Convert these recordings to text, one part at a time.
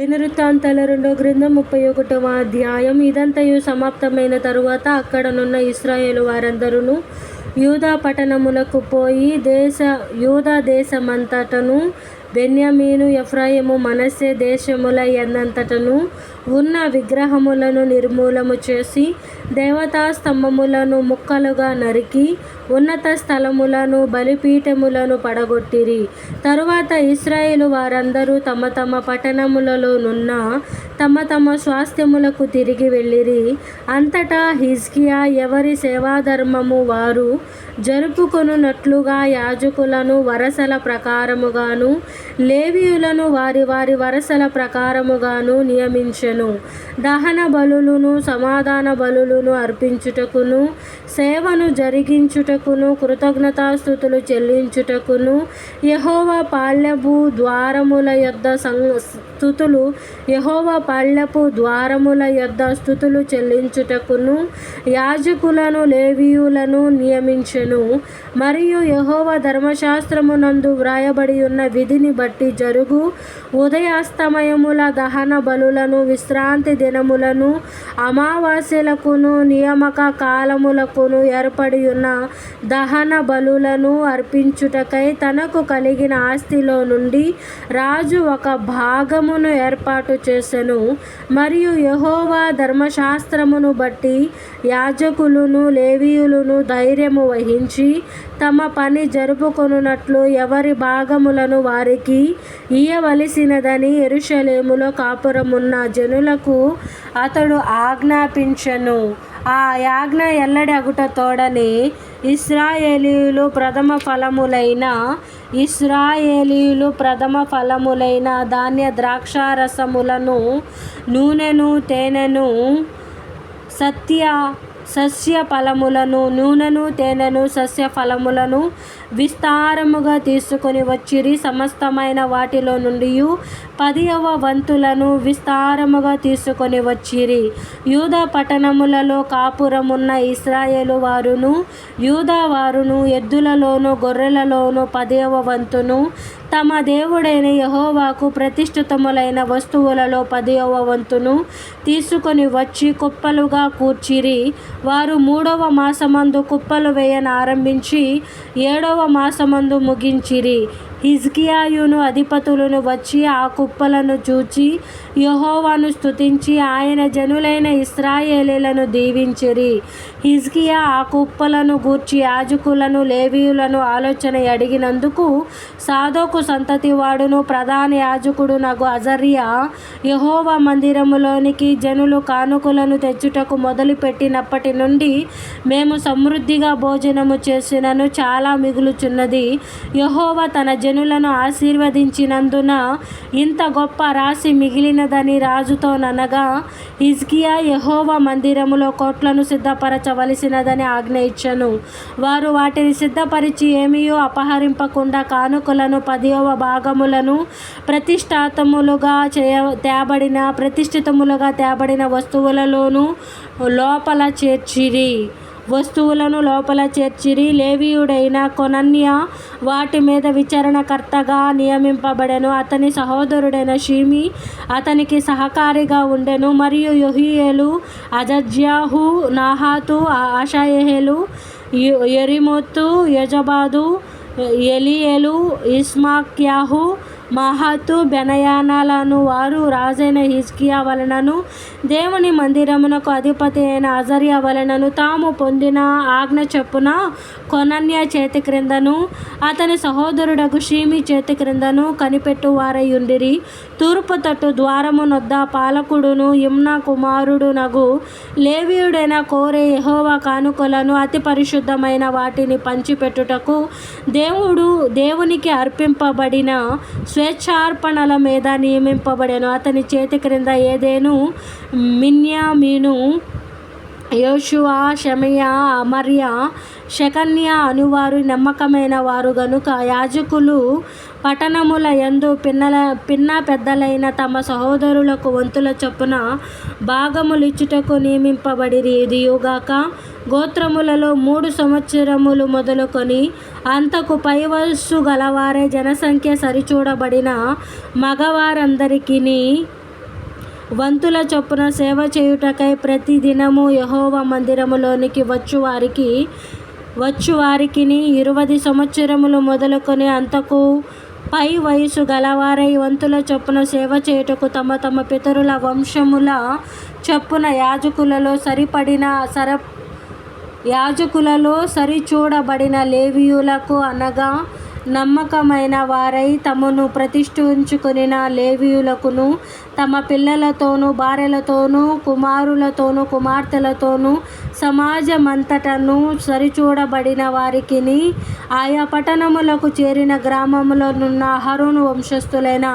దినవృత్తాంతాల రెండో గ్రంథం ముప్పై ఒకటవ అధ్యాయం. ఇదంతయు సమాప్తమైన తరువాత అక్కడనున్న ఇస్రాయేలు వారందరూ యూదా పట్టణములకు పోయి దేశ యూదా దేశమంతటను బెన్యామీను ఎఫ్రాయిము మనస్సే దేశముల ఎన్నంతటను ఉన్న విగ్రహములను నిర్మూలము చేసి దేవతా స్తంభములను ముక్కలుగా నరికి ఉన్నత స్థలములను బలిపీఠములను పడగొట్టిరి. తరువాత ఇస్రాయేలు వారందరూ తమ తమ పట్టణములలోనున్న తమ తమ స్వాస్థ్యములకు తిరిగి వెళ్ళిరి. అంతటా హిజ్కియా ఎవరి సేవాధర్మము వారు జరుపుకొనున్నట్లుగా యాజకులను వరసల ప్రకారముగాను లేవీయులను వారి వారి వరసల ప్రకారముగాను నియమించెను. దహన బలులను సమాధాన బలులను అర్పించుటకును సేవను జరిగించుటకును కృతజ్ఞతాస్థుతులు చెల్లించుటకును యహోవ పాళ్యపు ద్వారముల యొద్ద సం స్థుతులు యహోవ పాళ్యపు ద్వారముల యొద్ద స్థుతులు చెల్లించుటకును యాజకులను లేవీయులను నియమించెను. మరియు యహోవ ధర్మశాస్త్రమునందు వ్రాయబడి ఉన్న విధిని బట్టి జరుగు ఉదయాస్తమయముల దహన బలులను విశ్రాంతి దినములను అమావాస్యలకును నియామక కాలములకును ఏర్పడి ఉన్న దహన బలులను అర్పించుటకై తనకు కలిగిన ఆస్తిలో నుండి రాజు ఒక భాగమును ఏర్పాటు చేసెను. మరియు యహోవా ధర్మశాస్త్రమును బట్టి యాజకులును లేవీయులను ధైర్యము వహి వహించి తమ పని జరుపుకొనున్నట్లు ఎవరి భాగములను వారికి ఇయ్యవలసినదని ఎరుషలేములో కాపురమున్న జనులకు అతడు ఆజ్ఞాపించను. ఆ యాజ్ఞ ఎల్లడి అగుట తోడనే ఇస్రాయేలీయులు ప్రథమ ఫలములైన ఇస్రాయేలీయులు ప్రథమ ఫలములైన ధాన్య ద్రాక్షారసములను నూనెను తేనెను సత్య సస్య ఫలములను నూనెను తేనెను సస్య ఫలములను విస్తారముగా తీసుకొని వచ్చిరి. సమస్తమైన వాటిలో నుండి పదియవ వంతులను విస్తారముగా తీసుకొని వచ్చిరి. యూదా పట్టణములలో కాపురమున్న ఇస్రాయేలు వారును యూదా వారును ఎద్దులలోను గొర్రెలలోను పదియవ వంతును తమ దేవుడైన యహోవాకు ప్రతిష్ఠితములైన వస్తువులలో పదియవ వంతును తీసుకొని వచ్చి కుప్పలుగా కూర్చిరి. వారు మూడవ మాసమందు కుప్పలు వేయనారంభించి ఏడవ మాసమందు ముగించిరి. హిజ్కియాయును అధిపతులను వచ్చి ఆ కుప్పలను చూచి యహోవాను స్తుతించి ఆయన జనులైన ఇస్రాయేలీలను దీవించిరి. హిజ్కియా ఆ కుప్పలను గూర్చి యాజకులను లేవీయులను ఆలోచన అడిగినందుకు సాధోకు సంతతి వాడును ప్రధాన యాజకుడు నగు అజర్యా యహోవా మందిరములోనికి జనులు కానుకలను తెచ్చుటకు మొదలుపెట్టినప్పటి నుండి మేము సమృద్ధిగా భోజనము చేసినను చాలా మిగులుచున్నది. యహోవా తన జనులను ఆశీర్వదించినందున ఇంత గొప్ప రాశి మిగిలినదని రాజుతోననగా హిజ్కియా యహోవ మందిరములో కోట్లను సిద్ధపరచవలసినదని ఆజ్ఞ ఇచ్చను. వారు వాటిని సిద్ధపరిచి ఏమీయో అపహరింపకుండా కానుకలను పదియవ భాగములను ప్రతిష్టాతములుగా చేయ తేబడిన ప్రతిష్ఠితములుగా తేబడిన వస్తువులలోనూ లోపల చేర్చిరి. వస్తువులను లోపల చేర్చిరి. లేవీయుడైన కొనన్య వాటి మీద విచారణకర్తగా నియమింపబడెను. అతని సహోదరుడైన షీమి అతనికి సహకారిగా ఉండెను. మరియు యొహియేలు అజజ్యాహు నాహాతు ఆషాయేహేలు ఎరిమోత్తు యజబాదు ఎలియేలు ఇస్మాక్యాహు మహాతు బెనయానాలను వారు రాజైన హిజ్కియా వలనను దేవుని మందిరమునకు అధిపతి అయిన అజర్యా వలనను తాము పొందిన ఆజ్ఞ చొప్పున కొనన్య చేతి క్రిందను అతని సహోదరుడకు షీమి చేతి క్రిందను కనిపెట్టువారయుండిరి. తూర్పు తట్టు ద్వారము నొద్ద పాలకుడును ఇమ్నా కుమారుడు నగు లేవీయుడైన కోరే యహోవా కానుకలను అతి పరిశుద్ధమైన వాటిని పంచిపెట్టుటకు దేవుడు దేవునికి అర్పింపబడిన స్వేచ్ఛార్పణల మీద నియమింపబడెను. అతని చేతి క్రింద ఏదేను? మిన్యామీను యోషువా శమయ అమర్య షకన్య అనువారు. నమ్మకమైన వారు గనుక యాజకులు పట్టణముల యందు పిన్నల పిన్న పెద్దలైన తమ సహోదరులకు వంతుల చొప్పున భాగములిచ్చుటకు నియమింపబడిరి. ఇదియుగాక గోత్రములలో మూడు సంవత్సరములు మొదలుకొని అంతకు పై వయస్సు గలవారే జనసంఖ్య సరిచూడబడిన మగవారందరికీ వంతుల చొప్పున సేవ చేయుటకై ప్రతి దినము యహోవ మందిరములోనికి వచ్చువారికి వచ్చువారికి ఇరువది సంవత్సరములు మొదలుకొని అంతకు పై వయసు గలవారై వంతుల చొప్పున సేవ చేయుటకు తమ తమ పితరుల వంశముల చొప్పున యాజకులలో సరిపడిన సర యాజకులలో సరిచూడబడిన లేవీయులకు అనగా నమ్మకమైన వారై తమను ప్రతిష్ఠించుకుని లేవీయులకును తమ పిల్లలతోనూ భార్యలతోనూ కుమారులతోనూ కుమార్తెలతోనూ సమాజమంతటను సరిచూడబడిన వారికిని ఆయా పట్టణములకు చేరిన గ్రామములనున్న అహరోను వంశస్థులైన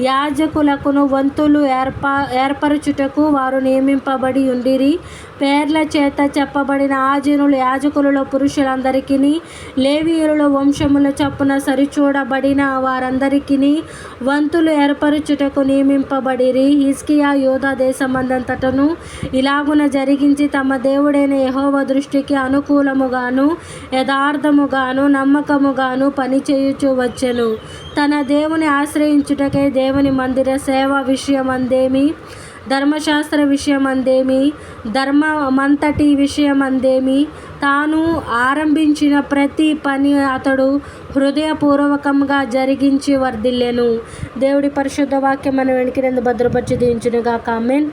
యాజకులకును వంతులు ఏర్పా ఏర్పరచుటకు వారు నియమింపబడి ఉండిరి. పేర్ల చేత చెప్పబడిన ఆజనులు యాజకులలో పురుషులందరికీ లేవీయుల వంశముల చొప్పున సరిచూడబడిన వారందరికీ వంతులు ఏర్పరచుటకు నియమింపబడి నియమింపబడిరి హిజ్కియా యూదా దేశమందంతటను ఇలాగున జరిగించి తమ దేవుడైన యహోవ దృష్టికి అనుకూలముగాను యథార్థముగాను నమ్మకముగాను పనిచేయుచు వచ్చెను. తన దేవుని ఆశ్రయించుటకై దేవుని మందిర సేవ విషయమందేమి? ధర్మశాస్త్ర విషయమందేమి ధర్మమంతటి విషయమందేమి తాను ఆరంభించిన ప్రతి పని అతడు హృదయపూర్వకంగా జరిగించి వర్ధిల్లెను. దేవుడి పరిశుద్ధ వాక్యం మన వెనుకనందు భద్రపరిచి దించునుగా కామెంట్